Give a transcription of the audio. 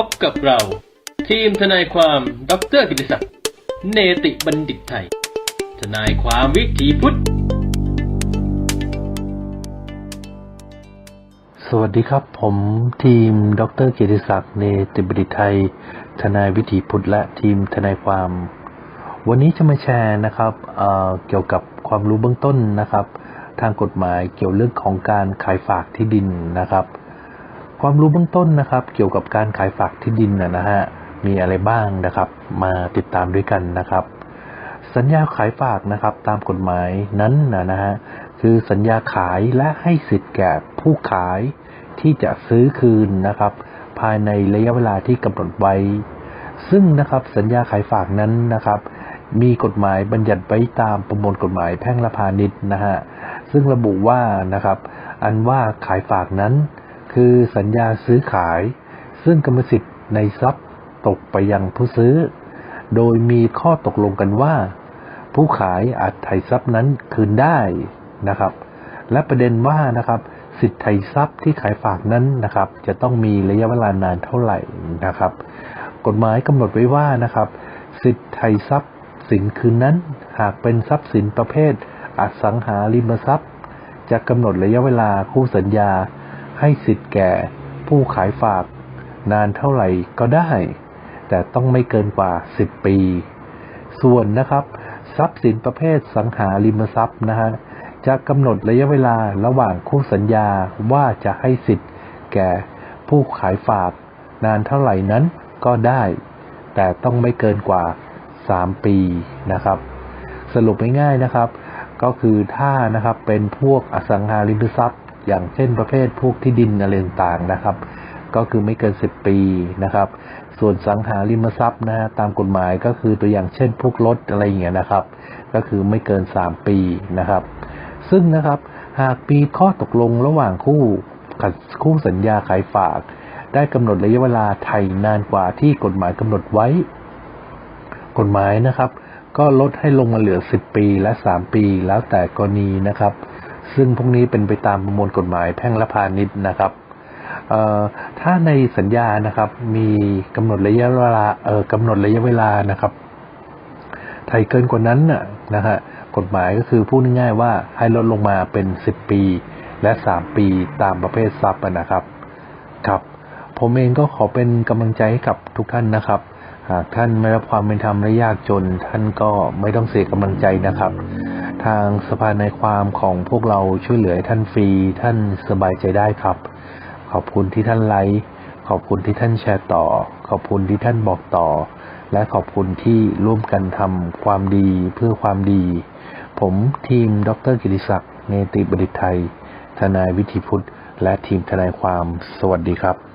พบกับเรา ทีมทนายความดรกิติศักดิ์เนติบัณฑิตไทย ทนายความวิถีพุทธ สวัสดีครับ ผมทีมดรกียรติศักดิ์เนติบดิตไทย ทนายวิถีพุทธและทีมทนายความ วันนี้จะมาแชร์นะครับเเกี่ยวกับความรู้เบื้องต้นนะครับ ทางกฎหมายเกี่ยวเรื่องของการขายฝากที่ดินนะครับ ความรู้เบื้องต้นนะครับ เกี่ยวกับการขายฝากที่ดินนะนะฮะมีอะไรบ้างนะครับ มาติดตามด้วยกันนะครับ สัญญาขายฝากนะครับตามกฎหมายนั้นนะนะฮะคือสัญญาขายและให้สิทธิ์แก่ผู้ขายที่จะซื้อคืนนะครับ ภายในระยะเวลาที่กำหนดไว้ ซึ่งนะครับสัญญาขายฝากนั้นนะครับ มีกฎหมายบัญญัติไว้ตามประมวลกฎหมายแพ่งและพาณิชย์นะฮะซึ่งระบุว่านะครับ อันว่าขายฝากนั้น คือสัญญาซื้อขาย ซึ่งกรรมสิทธิ์ในทรัพย์ตกไปยังผู้ซื้อ โดยมีข้อตกลงกันว่า ผู้ขายอาจไถ่ทรัพย์นั้นคืนได้นะครับ และประเด็นว่านะครับ สิทธิไถ่ทรัพย์ที่ขายฝากนั้นนะครับ จะต้องมีระยะเวลานานเท่าไหร่นะครับ กฎหมายกำหนดไว้ว่านะครับ สิทธิไถ่ทรัพย์สินคืนนั้นหากเป็นทรัพย์สินประเภทอสังหาริมทรัพย์ จะกำหนดระยะเวลาคู่สัญญา ให้สิทธิ์แก่ผู้ขายฝากนานเท่าไหร่ก็ได้ แต่ต้องไม่เกินกว่า 10 ปี ส่วนนะครับ ทรัพย์สินประเภทสังหาริมทรัพย์นะฮะจะกำหนดระยะเวลาระหว่างคู่สัญญาว่าจะให้สิทธิ์แก่ผู้ขายฝากนานเท่าไหร่นั้นก็ได้ แต่ต้องไม่เกินกว่า 3 ปีนะครับ สรุปง่ายๆนะครับ ก็คือถ้านะครับเป็นพวกอสังหาริมทรัพย์ อย่างเช่นประเภทพวกที่ดินอะไรต่างๆนะครับ ก็คือไม่เกิน 10 ปีนะครับ ส่วนสังหาริมทรัพย์นะฮะตามกฎหมายก็คือตัวอย่างเช่น พวกรถอะไรอย่างเงี้ยนะครับ ก็คือไม่เกิน 3 ปีนะครับ ซึ่งนะครับหากมีข้อตกลงระหว่างคู่กับคู่สัญญาขายฝาก ได้กำหนดระยะเวลาไทยนานกว่าที่กฎหมายกำหนดไว้ กฎหมายนะครับ ก็ลดให้ลงมาเหลือ 10 ปีและ 3 ปี แล้วแต่กรณีนะครับ ซึ่งพวกนี้เป็นไปตามประมวลกฎหมายแพ่งและพาณิชย์นะครับถ้าในสัญญานะครับมีกำหนดระยะเวลาเออกำหนดระยะเวลานะครับไทยเกินกว่านั้นน่ะนะฮะกฎหมายก็คือพูดง่ายๆว่าให้ลดลงมาเป็น 10 ปี และ 3 ปีตามประเภททรัพย์นะครับครับ ผมเองก็ขอเป็นกำลังใจให้กับทุกท่านนะครับ หากท่านไม่รับความเป็นธรรมและยากจน ท่านก็ไม่ต้องเสียกำลังใจนะครับ ทางสภาในความของพวกเราช่วยเหลือท่านฟรี ท่านสบายใจได้ครับ ขอบคุณที่ท่านไลค์ขอบคุณที่ท่านแชร์ต่อ ขอบคุณที่ท่านบอกต่อ และขอบคุณที่ร่วมกันทำความดีเพื่อความดี ผมทีมดรกิติศักดิ์เนติบดิตไทย ทนายวิธีพุทธ และทีมทนายความสวัสดีครับ